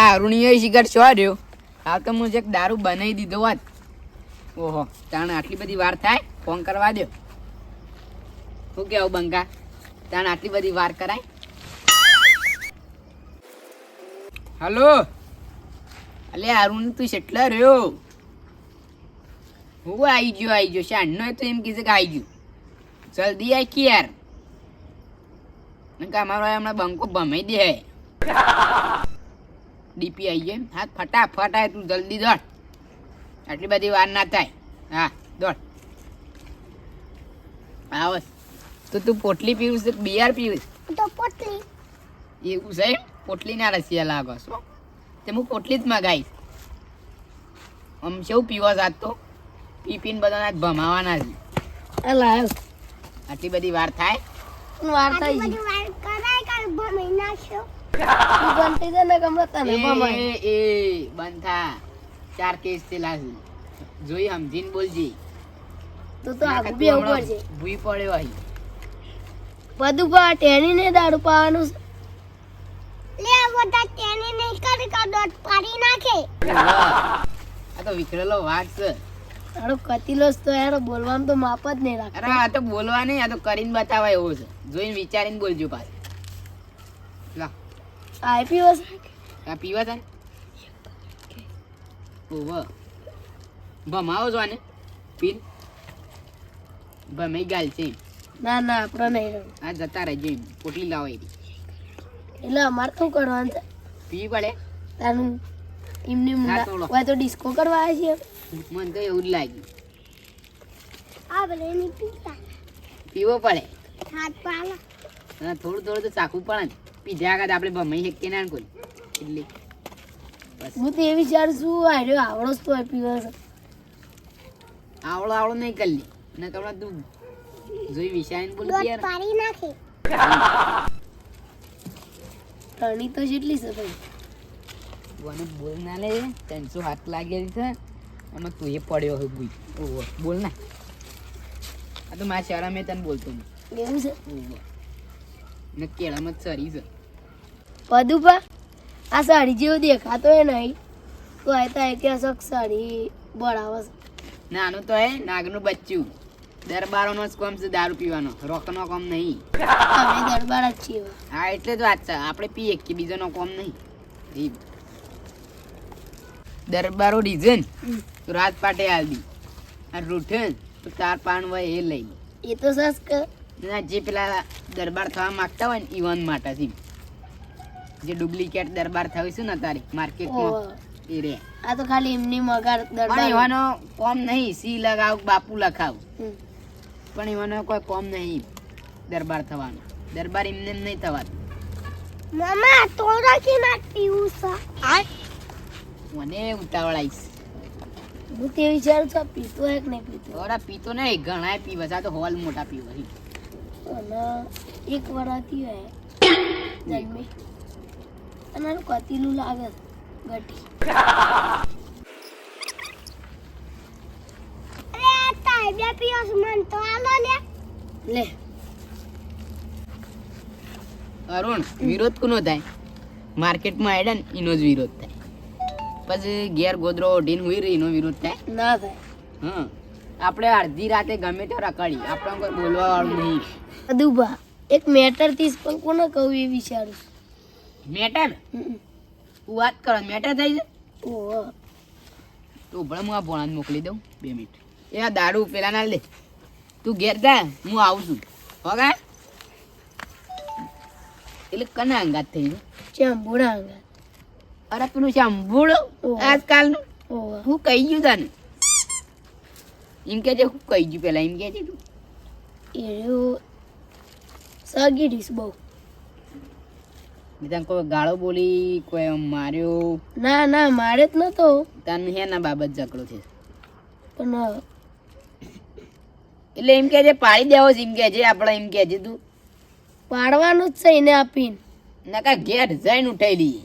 આ અરુણીય શિકાર છો રહ્યો. આ તો હું એક દારૂ બનાવી દીધો વાત ઓહો, તાણ આટલી બધી વાર થાય? ફોન કરવા દો શું કેવું બંકા તાણ આટલી બધી વાર કરાય? હલો? અલે, અરુણ, તું કેટલા રહ્યો? હું આવી ગયો આવી ગયો. શાનનો તો એમ કીધું કે આવી ગયું. જલ્દી આય કે યાર. કે અમારો હમણાં બંકો ભમાઈ દે ડીપી આવી જાય હા ફટાફટ આવે તું જલ્દી દોડ. આટલી બધી વાર ના થાય. હા દોડ. આવસ તો તું પોટલી પીવું છે બિયાર પીવું તો પોટલી. એવું છે? પોટલી ના રસિયા લાગો છો? તે હું પોટલી જ મગાવીશ આમ કેવું પીવો સાત તો? પી પીને બધાના ભમાવાના છે. આટલી બધી વાર થાય? વાર આટલી થઈ બધી ને ગમે તને ભમાય એ એ ચાર કેસ થયેલા જોઈ સમજીને બોલજે. તો તો તું ઉપર છે ભૂઈ પડ્યો અહીં. બધું પા ટેની ને દારૂ પાવાનું. લે બધા તેની ને કરી કર દોટ પાડી નાખે. આ તો વિખરેલો વાત છે. તારો કતીલો જ તો યાર બોલવાનું તો માપ જ નહીં અરે આ તો બોલવા નહીં આ તો કરીને બતાવાય એવો છે. જોઈને વિચારીને બોલજો પાછું. આઈપી વસ આ પીવા છે ઓવ ભમાવો છો આને. પીન. ભમાઈ ગાલ છે ના ના આપણે નહીં. આ જતા રહેજો એમ. પોટલી લાવો એ એટલે અમારે શું કરવાનું છે? પી પડે તારું એમની મુંડા તો ડિસ્કો કરવા આવ્યા છીએ મને તો એવું જ લાગ્યું. આ ભલે એની પીતા. પીવો પડે. હાથ પાલા હા થોડું થોડું તો ચાખવું પડે ને. પીધા આગળ આપણે ભમાઈ શકીએ ના કોઈ. એટલે હું તો એ વિચારું છું આર્યો આવડો તો પીવા છે આવડો આવડો નહીં કરી ને કમણા તું જોઈ વિચારીને બોલ યાર પાડી નાખે. તણી તો જેટલી છે ભાઈ. મને બોલ ના લે ત્રણસો હાથ લાગેલી છે. એમાં તું એ પડ્યો હોય ગુઈ ઓહો બોલ ના. આ તો મારા શાળા મેં તને બોલતો એવું છે? ઓહો. ને કેળામાં સરી છે. બધું પા આ સાડી જેવું દેખાતો એ નહીં. તો આ તો કે અશોક સાડી બળાવે છે નાનું તો હે નાગનું બચ્ચું. દરબારોનો જ કોમ છે દારૂ પીવાનો. રોકનો કોમ નહીં. અમે દરબાર જ છીએ. હા એટલે જ વાત છે. આપણે પીએ કે બીજાનો કોમ નહીં. દરબારો રીઝન રાત પાટે આવી આ રૂઠન તો તાર પાન હોય એ લઈ. એ તો સસ ના જે પેલા દરબાર થવા માંગતા હોય ને ઈવન માટે થી જે ડુપ્લિકેટ દરબાર થયું છે ને તારી માર્કેટમાં એ રે. આ તો ખાલી એમની મગાર દરબાર. એવાનો કોમ નહીં સી લગાવ બાપુ લખાવ. પણ એવાનો કોઈ કોમ નહીં દરબાર થવાનો. દરબાર એમને નહીં થવાનું મામા તોરા કે ના પીવું છે? આ મને ઉતાવળ આવીશ હું તે વિચારું છું પીતો એક નહીં પીતો? ઓરા પીતો નહીં ઘણા પીવે છે આ તો હોલ મોટા પીવે છે. અને એક વરાતી હે જન્મી. અને આનું કતીલું લાગે ગટી. અરે આ તાય બે પીઓસ મન તો આલો લે. લે. અરુણ વિરોધ કોનો થાય? માર્કેટમાં આડ્યા ને એનો જ વિરોધ થાય. પછી ઘેર ગોદરો ઓઢીને હુઈ રહી એનો વિરોધ થાય? ના થાય. હા. આપણે અડધી રાતે ગમે તો રકાડી આપણે કોઈ બોલવા વાળું નહીં. બધું બા એક મેટરથી પણ કોને કહું એ વિચારું મેટર? હું તું વાત કરો મેટર થઈ છે? તો ભલે હું આ ભોણાને મોકલી દઉં બે મિનિટ. એ આ દારૂ પેલા ના લે. તું ઘેર જા હું આવું છું. હોગા એટલે કના અંગાત થઈ છે ચાંભુડા અંગાત અરે પેલું ચાંભુડો આજકાલનું? હું કહી ગયું તને. એમ કે છે હું કહી ગયું પેલા એમ કે છે તું. સગી સગીડીશ બહુ. તને કોઈ ગાળો બોલી કોઈ એમ માર્યો. ના ના મારે જ નતો. તને હેના બાબત ઝઘડો છે. પણ એટલે એમ કે છે પાડી દેવો છે એમ કે છે આપણે એમ કે છે તું. પાડવાનું જ છે એને આપીને. નકા ઘેર જઈને ઉઠાઈ લઈએ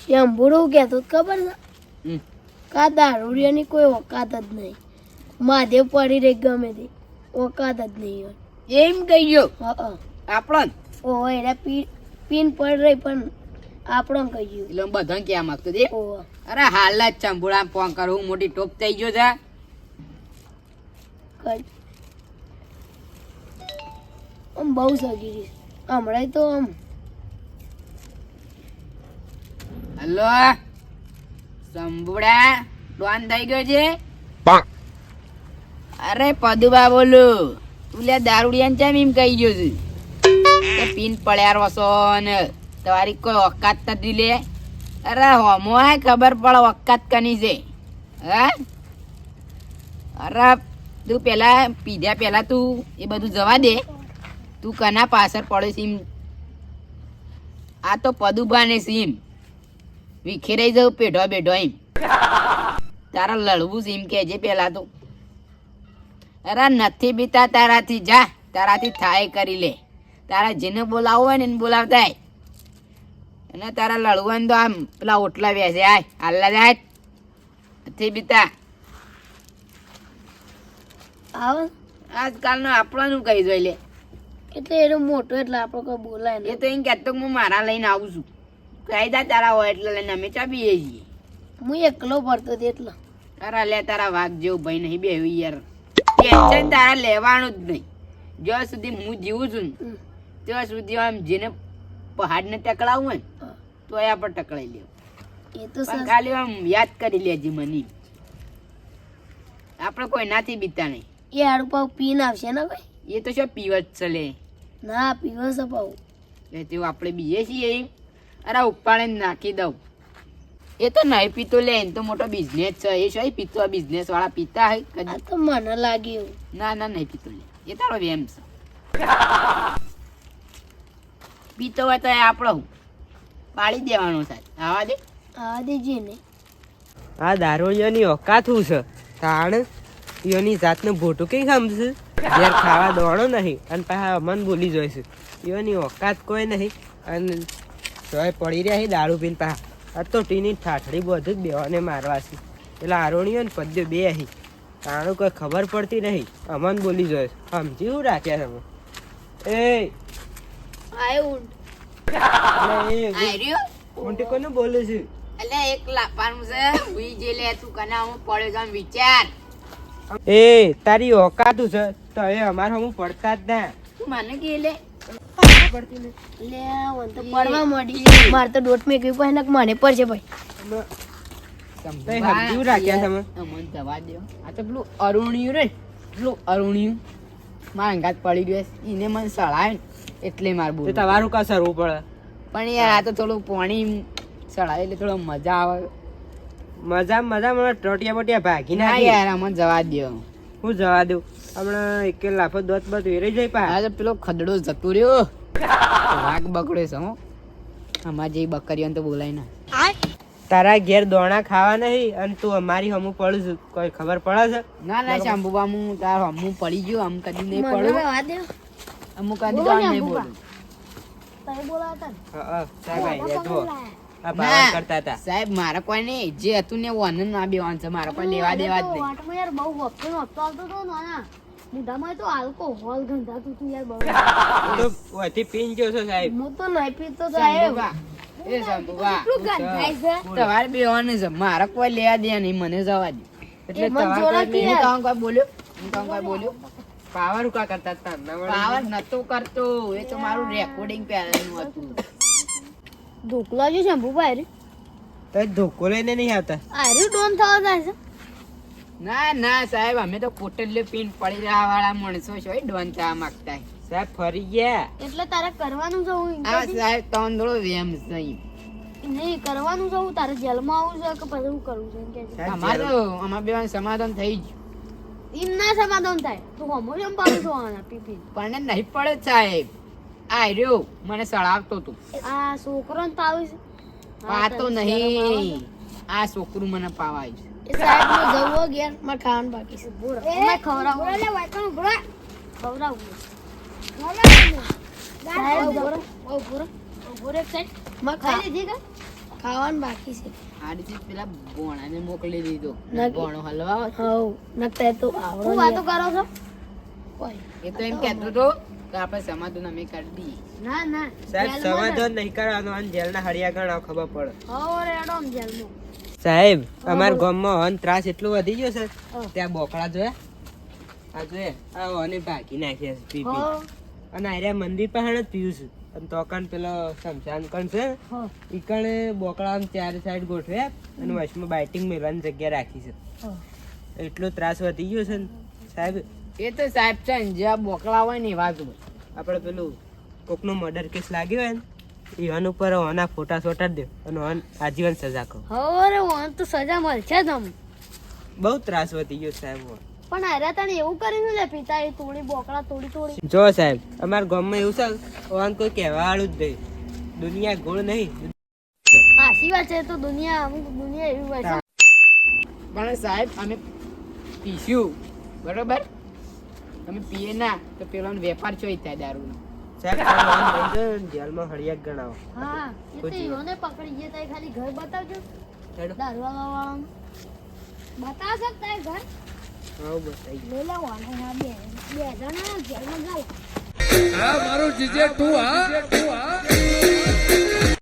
શંભુડું કહેતો તો ખબર છે. કા દારૂડિયાની કોઈ ઓકાત જ નહીં. મહાદેવ પડી રહી ગમે તે. ઓકાત જ નહીં હોય. એમ કહી ગયો હા. આપણો. ઓહો એને પી પીન પડ રહી પણ આપણો કહ્યું એટલે હું બધાને કહેવા માંગતો છે અરે હાલ જ ચંભુડા ફોન કરું મોટી ટોપ થઈ ગયો છે. આમ બહુ સગી છે. હમણાં તો આમ. હલો? સંભુડા ડોન થઈ ગયો છે? અરે પદુબા બોલું તું લે દારૂડિયાને ચેમ એમ કહી ગયો છે? પીન પડ્યા રસો ને કોઈ ઓકાત નથી લે. અરે હોમો ખબર પડે ઓકાત કની છે. અરે તું પેલા પીધ્યા પેલા તું એ બધું જવા દે. તું કના પાછળ પડે સીમ. આ તો પદુભાને સીમ. વિખેરાઈ જવું પેઢો બેઢો એમ. તારા લડવું સીમ કહેજે પેલા તો. અરે નથી બીતા તારાથી, જા, તારાથી થાય કરી લે. તારા જેને બોલાવો હોય ને એને બોલાવતા અને તારા લડવું ને તો આમ પેલા ઓટલા બેસે આય. હાલ્લા જાય. નથી બીતા. આજકાલનો આપણનું કહી જોઈ લે. એટલે એનો મોટો એટલે આપણો કોઈ બોલાય એ તો એમ કહેતો હું મારા લઈને આવું છું. કાયદા તારા હોય એટલે લઈને અમે ચાબીએ છીએ. હું એકલો ભરતો હતો એટલો. તારા લે તારા વાઘ જેવું ભાઈ નહીં બે યાર. ટેન્શન તારા લેવાનું જ નહીં. જ્યાં સુધી હું જીવું છું ને. ત્યાં સુધી આમ જેને પહાડને ટકડાવું હોય ને તો એ આપણે ટકડાઈ લેવું એ તો ખાલી આમ યાદ કરી લેજે મને. આપણે કોઈ નાથી બીતા નહીં. એ હાડું પાવ પીને આવશે ને ભાઈ? એ તો શું પીવત ચલે? ના પીવો છે પાવ. એ તો આપણે બીજે છીએ. અરે ઉપાડે નાખી દઉં. એ તો નહીં પીતો લે એને તો મોટો બિઝનેસ છે. એ શું પીતો બિઝનેસ વાળા પીતા હોય આ તો મને લાગે એવું ના ના નહીં પીતો લે. એ તારો વેમ છે. પીતો હોય તો એ આપણો હું પાડી દેવાનો થાય આવા દે. આવા દેજે ને. આ દારૂડિયાની ઓકાત શું છે. તાણ ઈયોની જાતનું ભોટું કઈ સમજશે? યાર ખાવા દોડો નહીં અને પાછા અમન બોલી જોઈશે. યોની ઓકાત કોઈ નહીં અને તોય પડી રહ્યા છે દારૂ પીને પાછા. આ તો ટીની ઠાઠડી બધું જ બેવાને મારવા છે. એટલે આરોણીઓ ને પદ્યો બે અહીં તાણું કોઈ ખબર પડતી નહીં. અમન બોલી જોઈશ. સમજી શું રાખ્યા તમે એ આયું અલે એ આ રહ્યો? ઊંટી કોને બોલે છે? એટલે એક લાપાનું છે. જે લે તું કના હું પડે છે વિચાર. એ તારી ઓકાતું છે તો એ અમારે હું પડતા જ ના. તું મને કે લે. લે તો પડવા મળી મારે તો ડોટ મેં કહ્યું પછી મને પડશે ભાઈ. તઈ હમજ્યું રાખ્યા તમે? અમન જવા દ્યો. આ તો પેલું અરુણિયું રે. પેલું અરુણિયું. મારા અંગાત પડી ગયો એને મને સળાય ને. એટલે માર બોલ તે તમારું કા સરવું પડે? પણ યાર આ તો થોડું પાણી ચડાવે એટલે થોડો મજા આવે. મજા મજા મને ટોટિયા બોટિયા ભાગી ના યાર અમને જવા દો હું જવા દઉં? હમણાં એક લાફો દોત બત વેરી જાય પા. આજે પેલો ખદડો જતો રહ્યો. વાઘ બકડે છે હો. અમાર જે બકરીઓને તો બોલાય ના. તારા ઘેર દોણા ખાવા નહીં અને તું અમારી હમું પડું છું. કોઈ ખબર પડે છે? ના ના શાંભુ હું તાર હમું પડી ગયો આમ કદી નહીં મને પડું રહેવા દે અમુક કદી બોલો તો ને નહીં. બોલું. તમે બોલાવતા ને. હા, હા, ના. કરતા હતા. સાહેબ મારા કોઈ નહીં. જે હતું ને વન ના બેવાન છે મારા કોઈ લેવા દેવા જ નહીં. વાટમાં યાર બહુ વખતે નહોતો આવતો તો નાના મોઢામાં તો આલ્કોહોલ ગંધાતું હતું યાર બહુ. તો વધી પીન ગયો છો સાહેબ. હું તો નહીં પીતો સાહેબ એ શાંભુબા, કેટલું ગંધાય છે? તમારે બેવાનું છે મારે કોઈ લેવા દે નહીં. મને જવા દે. એટલે એ તમારે બોલ્યો? હું કોઈ બોલ્યો? પાવર ઉકા કરતા હતા? પાવર નતો કરતો. એ તો મારું રેકોર્ડિંગ પહેલાનું હતું. ઢોકલા જો શંભુ ભાઈ તો ધોકો લઈને નહીં આવતા? અરે ડોન થવા જાય છે. ના ના સાહેબ અમે તો કોટલે પીન પડી રહ્યા વાળા માણસો છો ડોન થવા માંગતા. સાહેબ ફરી ગયા. એટલે તારે કરવાનું છે હું આ સાહેબ તંદડો વેમ છે નહીં કરવાનું છે હું તારે જેલમાં આવું છે કે પછી હું કરું છું કે અમારે અમાર બેવાનું સમાધાન થઈ ગયું એમ ના સમાધાન થાય. તો હમો એમ પાડું છો આના પીપી. પણ નહીં પડે સાહેબ. આ રહ્યો. મને સળાવતો તું. આ છોકરો ને તાવ છે પાતો નહીં. આ છોકરું મને પાવાય છે. સાહેબ જવો ઘેર. મારે ખાવાનું બાકી છે. બોલો મેં ખવડાવું. લે વાયકણ બોલો ખવડાવું. સાહેબ ઊભો રહો. ઊભો રહો. એક સાઈડ મારે ખાઈ લીધી કે? ખાવાનું બાકી છે. આ પેલા ભોણાને મોકલી દીધો. બોણો હલવા હવ નકતા તો આવડો વાતો કરો છો? કોઈ એ તો એમ કહેતો તો કે આપણે સમાધાન અમે કરી દઈએ. ના ના સાહેબ સમાધાન નહીં કરવાનો અને જેલના હળિયા ગણાવ ખબર પડે. હવે રેડો જેલમાં. સાહેબ અમારા ગામમાં અન ત્રાસ એટલો વધી ગયો છે. ત્યાં બોકડા જોયા? આ જોયા? આ અને ભાગી નાખ્યા છે પી પી. અને આર્યા મંદિર પહાણ જ પીવું છું. અને તો કણ પેલો શમશાન કણ છે ઈ કણે બોકડા ચાર સાઈડ ગોઠવ્યા અને વચમાં બાઇટિંગ મેળવાની જગ્યા રાખી છે. એટલો ત્રાસ વધી ગયો છે ને સાહેબ. એ તો સાહેબ છે ને જ્યાં બોકડા હોય ને એવા જ આપણે પેલું કોકનો મર્ડર કેસ લાગ્યો હોય ને અન ઉપર ઓના ફોટા ચોટાડી દે અને અન આજીવન સજા કહો હવે વાન તો સજા મળશે જ આમ. બહુ ત્રાસ વધી ગયો સાહેબ. પણ અરે તને એવું કરીને લે પિતા એ તોડી બોકડા તોડી તોડી. જો સાહેબ અમારા ગામમાં એવું છે ઓન કોઈ કહેવા વાળું જ નહીં. દુનિયા ગોળ નહીં. આશી વાત છે તો દુનિયા અમુક દુનિયા એવી વાત છે. પણ સાહેબ અમે પીશું બરોબર? તમે પીએ ના તો પેલો વેપાર છો થાય દારૂનો. સાહેબ જેલમાં હળિયા ગણાવો. હા એ તો ખોટી પકડી ગયા તા ખાલી ઘર બતાવજો. હેડો. દારૂ વાળાનું ઘર? આવું બસ લઈ લેવાનું હા બે બે જણા જેલમાં જાય. હા મારું જીજે તું હા.